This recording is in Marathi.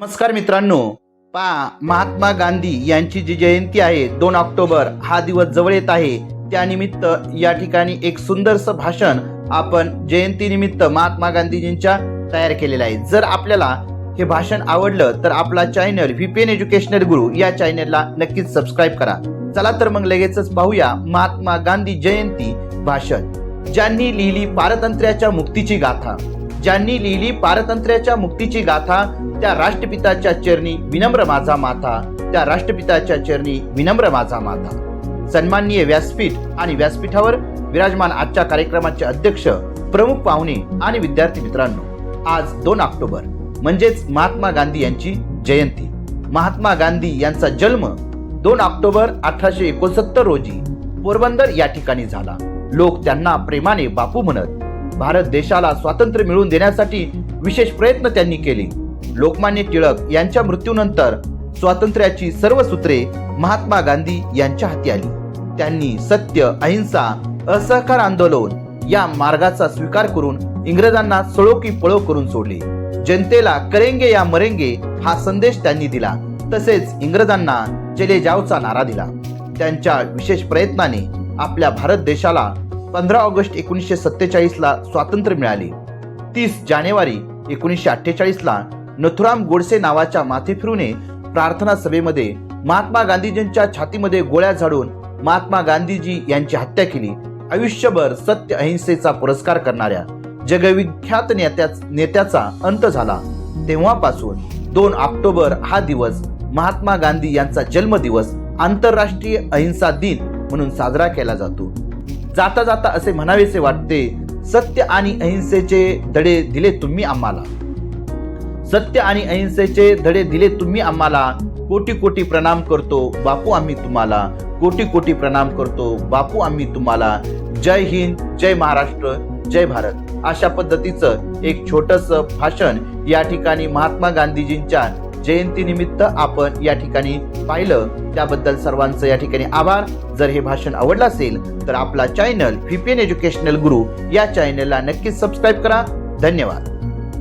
नमस्कार मित्रांनो. पा महात्मा गांधी यांची जी जयंती आहे दोन ऑक्टोबर हा दिवस जवळ येत आहे. त्यानिमित्त या ठिकाणी एक सुंदरसं भाषण आपण जयंतीनिमित्त महात्मा गांधीजींच्या तयार केलेलं आहे. जर आपल्याला हे भाषण आवडलं तर आपला चॅनल व्हीपीएन एज्युकेशनल गुरु या चॅनलला नक्कीच सबस्क्राईब करा. चला तर मग लगेचच पाहूया महात्मा गांधी जयंती भाषण. ज्यांनी लिहिली पारतंत्र्याच्या मुक्तीची गाथा. ज्यांनी लिहिली पारतंत्र्याच्या मुक्तीची गाथा त्या राष्ट्रपिताच्या चरणी विनम्र माझा माथा त्या राष्ट्रपिताच्या चरणी विनम्र माझा माथा. सन्माननीय व्यासपीठ आणि व्यासपीठावर विराजमान आजच्या कार्यक्रमाचे अध्यक्ष प्रमुख पाहुणे आणि विद्यार्थी मित्रांनो आज दोन ऑक्टोबर म्हणजेच महात्मा गांधी यांची जयंती. महात्मा गांधी यांचा जन्म दोन ऑक्टोबर अठराशे एकोणसत्तर रोजी पोरबंदर या ठिकाणी झाला. लोक त्यांना प्रेमाने बापू म्हणत भारत देशाला स्वातंत्र्य मिळवून देण्यासाठी विशेष प्रयत्न त्यांनी केले. लोकमान्य टिळक यांच्या मृत्यूनंतर स्वातंत्र्याची सर्व सूत्रे महात्मा गांधी यांच्या हाती आली. त्यांनी सत्य अहिंसा असहकार आंदोलन या मार्गाचा स्वीकार करून इंग्रजांना सळो की पळो करून सोडले. जनतेला करेंगे या मरेंगे हा संदेश त्यांनी दिला. तसेच इंग्रजांना चले जावचा नारा दिला. त्यांच्या विशेष प्रयत्नाने आपल्या भारत देशाला पंधरा ऑगस्ट एकोणीसशे सत्तेचाळीसला स्वातंत्र्य मिळाले. तीस जानेवारी एकोणीसशे अठ्ठेचाळीसला नथुराम गोडसे नावाच्या माथेफिरूने प्रार्थना सभेमध्ये महात्मा गांधीजींच्या छातीमध्ये गोळ्या झाडून महात्मा गांधीजी यांची हत्या केली. आयुष्यभर सत्य अहिंसेचा पुरस्कार करणाऱ्या जगविख्यात नेत्या नेत्याचा अंत झाला. तेव्हापासून दोन ऑक्टोबर हा दिवस महात्मा गांधी यांचा जन्मदिवस आंतरराष्ट्रीय अहिंसा दिन म्हणून साजरा केला जातो. जाता जाता असे म्हणावेसे वाटते सत्य आणि अहिंसेचे धडे दिले तुम्ही आम्हाला. सत्य आणि अहिंसेचे धडे दिले तुम्ही आम्हाला. कोटी कोटी प्रणाम करतो बापू आम्ही तुम्हाला. कोटी कोटी प्रणाम करतो बापू आम्ही तुम्हाला. जय हिंद जय महाराष्ट्र जय भारत. अशा पद्धतीचं एक छोटस भाषण या ठिकाणी महात्मा गांधीजींच्या जयंतीनिमित्त आपण या ठिकाणी पाहिलं. त्याबद्दल सर्वांचं या ठिकाणी आभार. जर हे भाषण आवडलं असेल तर आपला चॅनल व्हीपीएन एज्युकेशनल गुरु या चॅनलला नक्कीच सबस्क्राईब करा. धन्यवाद.